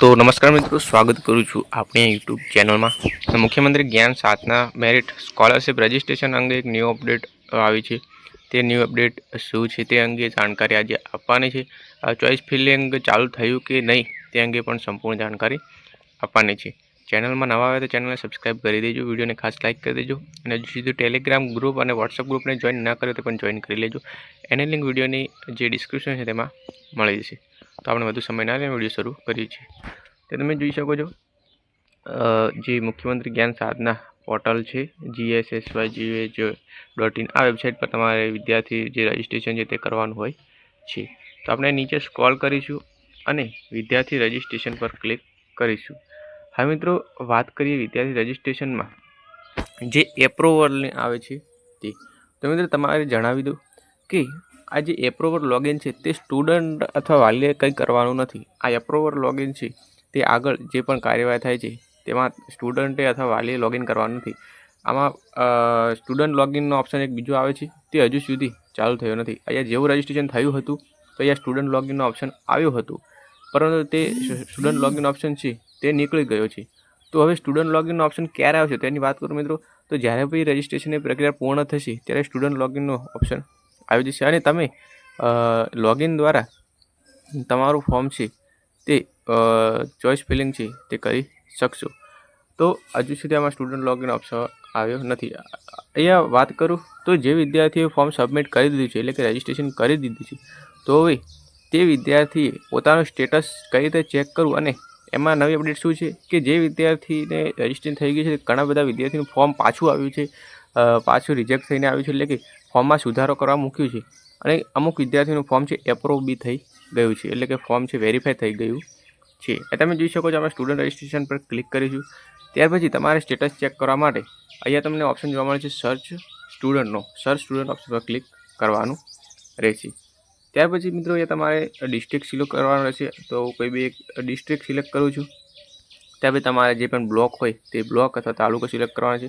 તો નમસ્કાર મિત્રો, સ્વાગત કરું છું આપણી યુટ્યુબ ચેનલમાં મુખ્યમંત્રી જ્ઞાન સાતના મેરિટ સ્કોલરશિપ રજિસ્ટ્રેશન અંગે એક ન્યૂ અપડેટ આવી છે. તે ન્યૂ અપડેટ શું છે તે અંગે જાણકારી આજે આપવાની છે. ચોઈસ ફિલિંગ ચાલુ થયું કે નહીં તે અંગે પણ સંપૂર્ણ જાણકારી આપવાની છે. ચેનલમાં નવા આવે તો ચેનલને સબસ્ક્રાઈબ કરી દેજો, વિડીયોને ખાસ લાઇક કરી દેજો અને સુધી ટેલિગ્રામ ગ્રુપ અને વોટ્સઅપ ગ્રુપને જોઈન ન કર્યો તો પણ જોઈન કરી લેજો. એની લિંક વિડીયોની જે ડિસ્ક્રિપ્શન છે તેમાં મળી જશે. તો આપણે વધુ સમય ના લઈને વીડિયો શરૂ કરીએ છીએ. તે તમે જોઈ શકો છો જે મુખ્યમંત્રી જ્ઞાન સાધના પોર્ટલ છે જીએસએસવાય જીએચ ડોટ ઇન આ વેબસાઇટ પર તમારે વિદ્યાર્થી જે રજિસ્ટ્રેશન છે તે કરવાનું હોય છે. તો આપણે નીચે સ્ક્રોલ કરીશું અને વિદ્યાર્થી રજિસ્ટ્રેશન પર ક્લિક કરીશું. હવે મિત્રો, વાત કરીએ વિદ્યાર્થી રજિસ્ટ્રેશનમાં. જે એપ્રુવલની આવે છે તે. તો મિત્રો, તમારે જણાવી દઉં કે આ જે એપ્રુવર લોગિન છે તે સ્ટુડન્ટ અથવા વાલીએ કંઈ કરવાનું નથી. આ એપ્રુવર લોગિન છે તે આગળ જે પણ કાર્યવાહી થાય છે તેમાં સ્ટુડન્ટે અથવા વાલીએ લોગિન કરવાનું નથી. આમાં સ્ટુડન્ટ લોગિનનો ઓપ્શન એક બીજો આવે છે તે હજુ સુધી ચાલુ થયો નથી. અહીંયા જેવું રજિસ્ટ્રેશન થયું હતું તો અહીંયા સ્ટુડન્ટ લોગિનનો ઓપ્શન આવ્યું હતું. પરંતુ તે સ્ટુડન્ટ લોગિન ઓપ્શન છે તે નીકળી ગયો છે. તો હવે સ્ટુડન્ટ લોગિનનો ઓપ્શન ક્યારે આવશે તેની વાત કરું મિત્રો? તો જ્યારે બી રજિસ્ટ્રેશનની પ્રક્રિયા પૂર્ણ થશે ત્યારે સ્ટુડન્ટ લોગિનનો ઓપ્શન આવી જશે. અને તમે લોગિન દ્વારા તમારું ફોર્મ છે તે ચોઈસ ફિલિંગ છે તે કરી શકશો. તો હજુ સુધી આમાં સ્ટુડન્ટ લોગિન ઓપ્શન આવ્યો નથી. અહીંયા વાત કરું તો જે વિદ્યાર્થીએ ફોર્મ સબમિટ કરી દીધું છે, એટલે કે રજિસ્ટ્રેશન કરી દીધું છે, તો હવે તે વિદ્યાર્થીએ પોતાનું સ્ટેટસ કઈ રીતે ચેક કરવું અને એમાં નવી અપડેટ શું છે કે જે વિદ્યાર્થીને રજિસ્ટ્રેશન થઈ ગયું છે ઘણા બધા વિદ્યાર્થીનું ફોર્મ પાછું આવ્યું છે પાછું રિજેક્ટ થઈને આવ્યું છે, એટલે કે ફોર્મમાં સુધારો કરવા મૂક્યું છે. અને અમુક વિદ્યાર્થીનું ફોર્મ છે એપ્રુવ બી થઈ ગયું છે. એટલે કે ફોર્મ છે વેરીફાઈ થઈ ગયું છે. એ તમે જોઈ શકો છો, આપણે સ્ટુડન્ટ રજિસ્ટ્રેશન પર ક્લિક કરીશું. ત્યાર પછી તમારે સ્ટેટસ ચેક કરવા માટે અહીંયા તમને ઓપ્શન જોવા મળે છે સર્ચ સ્ટુડન્ટનો સર્ચ સ્ટુડન્ટ ઓપ્શન પર ક્લિક કરવાનું રહેશે. ત્યાર પછી મિત્રો અહીંયા તમારે ડિસ્ટ્રિક્ટ સિલેક્ટ કરવાનું રહેશે. તો કોઈ બી એક ડિસ્ટ્રિક્ટ સિલેક્ટ કરું છું. ત્યાર પછી તમારે જે પણ બ્લોક હોય તે બ્લોક અથવા તાલુકો સિલેક્ટ કરવાનો છે.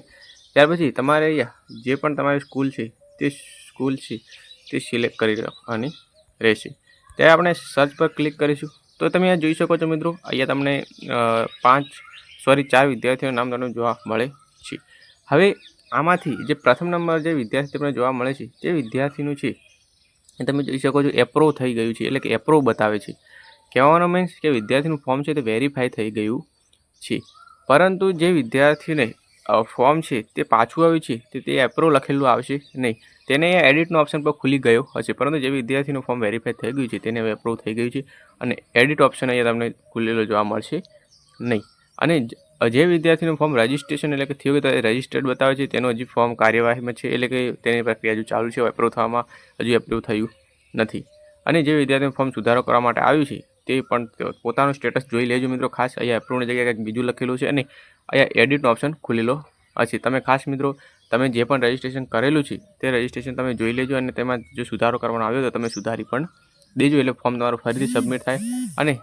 ત્યાર પછી તમારે અહીંયા જે પણ તમારી સ્કૂલ છે તે સ્કૂલ છે, તે સિલેક્ટ કરી રાખવાની રહેશે. ત્યારે આપણે સર્ચ પર ક્લિક કરીશું. તો તમે અહીંયા જોઈ શકો છો મિત્રો, અહીંયા તમને પાંચ સોરી ચાર વિદ્યાર્થીઓના નામ તમને જોવા મળે છે. હવે આમાંથી જે પ્રથમ નંબર જે વિદ્યાર્થી તમને જોવા મળે છે, તે વિદ્યાર્થીનું છે. એ તમે જોઈ શકો છો એપ્રુવ થઈ ગયું છે, એટલે કે એપ્રુવ બતાવે છે. કહેવાનો મીન્સ કે વિદ્યાર્થીનું ફોર્મ છે તે વેરીફાઈ થઈ ગયું છે. પરંતુ જે વિદ્યાર્થીને ફોર્મ છે, તે પાછું આવ્યું છે, તે તે એપ્રુવ લખેલું આવશે, નહીં. તેને એડિટનો ઓપ્શન પર ખુલી ગયો હશે, પરંતુ જે વિદ્યાર્થીનું ફોર્મ વેરીફાઈ થઈ ગયું છે, તેને હવે એપ્રુવ થઈ ગયું છે, અને એડિટ ઓપ્શન અહીંયા તમને ખુલેલો જોવા મળશે, નહીં. અને જે વિદ્યાર્થીનું ફોર્મ રજિસ્ટ્રેશન એટલે કે થયું તો રજિસ્ટર્ડ બતાવે છે, તેનું હજી ફોર્મ કાર્યવાહીમાં છે, એટલે કે તેની પ્રક્રિયા હજુ ચાલુ છે એપ્રુવ થવામાં હજુ એપ્રુવ થયું નથી. અને જે વિદ્યાર્થીનું ફોર્મ સુધારો કરવા માટે આવ્યું છે તે પણ પોતાનું સ્ટેટસ જોઈ લેજો મિત્રો. ખાસ અહીંયા એપ્રુવની જગ્યાએ કંઈક બીજું લખેલું છે અને અહીંયા એડિટનો ઓપ્શન ખુલેલો હશે. તમે ખાસ મિત્રો, તમે જે પણ રજિસ્ટ્રેશન કરેલું છે, તે રજિસ્ટ્રેશન તમે જોઈ લેજો અને તેમાં જો સુધારો કરવાનો આવ્યો તો તમે સુધારી પણ દેજો. એટલે ફોર્મ તમારું ફરીથી સબમિટ થાય અને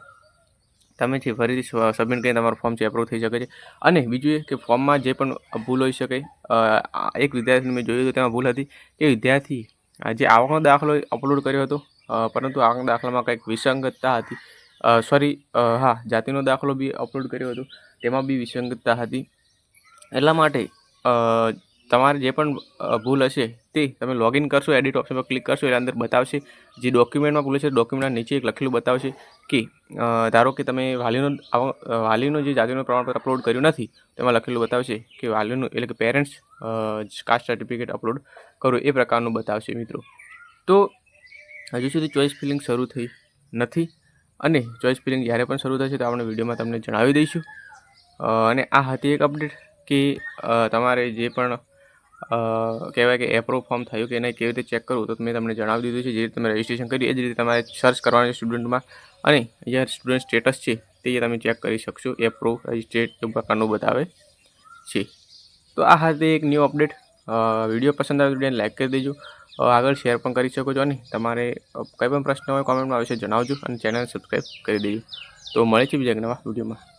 તમે છે ફરીથી સબમિટ કરીને તમારું ફોર્મ છે એપ્રુવ થઈ શકે છે. અને બીજું એ કે ફોર્મમાં જે પણ ભૂલ હોઈ શકે એક વિદ્યાર્થીને મેં જોયું હતું, તેમાં ભૂલ હતી કે વિદ્યાર્થી જે આવકનો દાખલો અપલોડ કર્યો હતો પરંતુ આ દાખલામાં કંઈક વિસંગતતા હતી. સોરી હા, જાતિનો દાખલો બી અપલોડ કર્યો હતો. તેમાં બી વિસંગતતા હતી. એટલા માટે તમારે જે પણ ભૂલ હશે તે તમે લોગિન કરશો એડિટ ઓપ્શન પર ક્લિક કરશો, એના અંદર બતાવશે. જે ડોક્યુમેન્ટમાં ભૂલ છે ડોક્યુમેન્ટના નીચે એક લખેલું બતાવશે કે ધારો કે તમે વાલીનો વાલીનો જે જાતિનું પ્રમાણપત્ર અપલોડ કર્યું નથી, તેમાં લખેલું બતાવશે કે વાલીનું, એટલે કે પેરેન્ટ્સ કાસ્ટ સર્ટિફિકેટ અપલોડ કરો, એ પ્રકારનું બતાવશે મિત્રો. તો હજુ સુધી ચોઈસ ફિલિંગ શરૂ થઈ નથી અને ચોઈસ ફિલિંગ જ્યારે પણ શરૂ થશે તો આપણે વિડીયોમાં તમને જણાવી દઈશું. અને આ હતી એક અપડેટ કે તમારે જે પણ કહેવાય કે એપ્રુવ ફોર્મ થયું કે નહીં કેવી રીતે ચેક કરવું તો મેં તમને જણાવી દીધું છે. જે રીતે તમે રજિસ્ટ્રેશન કરી એ જ રીતે તમારે સર્ચ કરવાનું સ્ટુડન્ટમાં અને જે સ્ટુડન્ટ સ્ટેટસ છે તે તમે ચેક કરી શકશો. એપ્રુવ રજિસ્ટ્રેટ પ્રકારનું બતાવે છે. તો આ હતી એક ન્યૂ અપડેટ વીડિયો પસંદ આવે વિડીયોને લાઈક કરી દેજો. આગળ શેર પણ કરી શકો છો અને તમારે કંઈ પણ પ્રશ્ન હોય કોમેન્ટમાં આવશે જણાવજો અને ચેનલ સબસ્ક્રાઈબ કરી દેજો. તો મળે છે બીજા નવા વિડીયોમાં